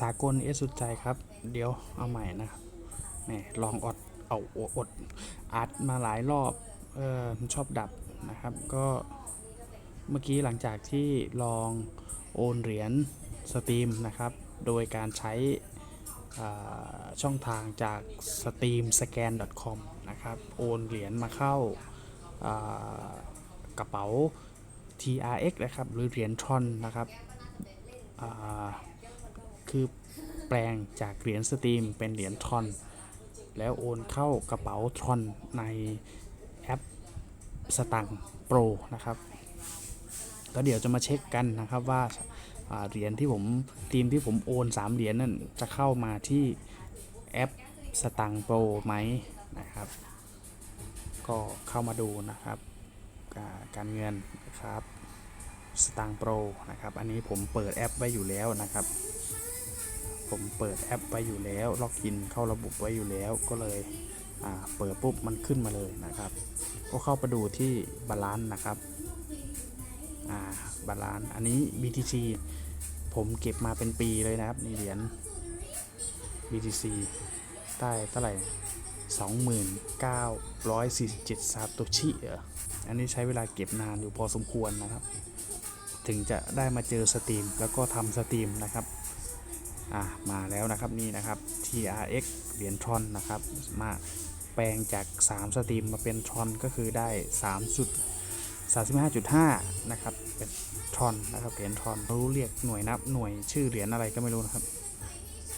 สากลเอสุดใจครับ เดี๋ยวเอาใหม่นะครับแหมลองอดเอาอดอัดมาหลายรอบเออมันชอบดับนะครับ ก็เมื่อกี้หลังจากที่ลองโอนเหรียญสตรีมนะครับ โดยการใช้ช่องทางจาก streamscan.com นะครับ โอนเหรียญมาเข้าากระเป๋า TRX นะครับ หรือเหรียญทรอนนะครับ คือแปลงจากเหรียญสตรีมเป็นเหรียญทรอน แล้วโอนเข้ากระเป๋าทรอนในแอปสตังโปรนะครับแล้วเดี๋ยวจะมาเช็คกันนะครับว่าเหรียญที่ผมทีมที่ผมโอน3เหรียญนั่นจะเข้ามาที่แอปสตังโปรไหมนะครับ ก็เข้ามาดูนะครับการเงินนะครับสตังโปรนะครับ อันนี้ผมเปิดแอปไว้อยู่แล้วนะครับ ผมเปิดแอปไว้อยู่แล้วล็อกอินเข้าระบบไว้อยู่แล้วก็เลยเปิดปุ๊บมันขึ้นมาเลยนะครับ ก็เข้าไปดูที่บาลานซ์นะครับบาลานซ์อันนี้ BTC ผมเก็บมาเป็นปีเลยนะครับนี่เหรียญ BTC ได้เท่าไหร่ 2947 ซาโตชิเหรออันนี้ใช้เวลาเก็บนานอยู่พอสมควรนะครับ ถึงจะได้มาเจอสตรีมแล้วก็ทำสตรีมนะครับ อะมาแล้วนะครับนี่นะครับ TRX เหรียญทรอนนะครับ มาแปลงจาก 3 สตรีมมาเป็นทรอนก็คือได้3สุด35.5 นะครับ เป็นทรอนนะครับเหรียญทรอนไม่รู้เรียกหน่วยนับหน่วยชื่อเหรียญอะไรก็ไม่รู้นะครับ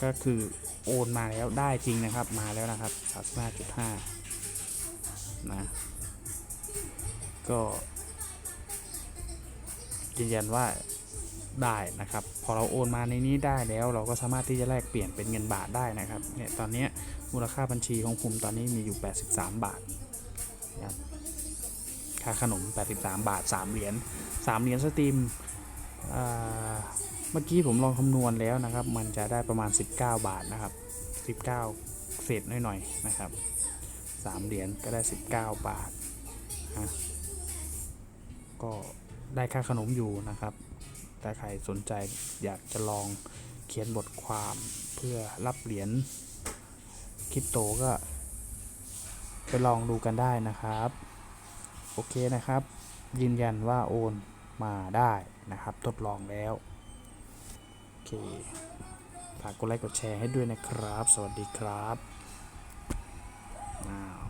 ก็คือโอนมาแล้วได้จริงนะครับมาแล้วนะครับ 35.5 นะ ก็ยืนยันว่า ได้นะครับ พอเราโอนมาในนี้ได้แล้ว เราก็สามารถที่จะแลกเปลี่ยนเป็นเงินบาทได้นะครับเนี่ยตอนนี้มูลค่าบัญชีของผมตอนนี้มีอยู่ 83 บาทนะครับค่าขนม 83 บาท 3 เหรียญ3เหรียญสตรีมเมื่อกี้ผมลองคำนวณแล้วนะครับ มันจะได้ประมาณ 19 บาทนะครับ 19 เศษหน่อยๆนะครับ 3 เหรียญก็ได้ 19 บาทนะก็ได้ค่าขนมอยู่นะครับ ถ้าใครสนใจอยากจะลองเขียนบทความเพื่อรับเหรียญคริปโตก็ ไปลองดูกันได้นะครับ โอเคนะครับ ยืนยันว่าโอนมาได้นะครับ ทดลองแล้ว โอเคฝากกดไลค์กดแชร์ให้ด้วยนะครับ สวัสดีครับอ้าว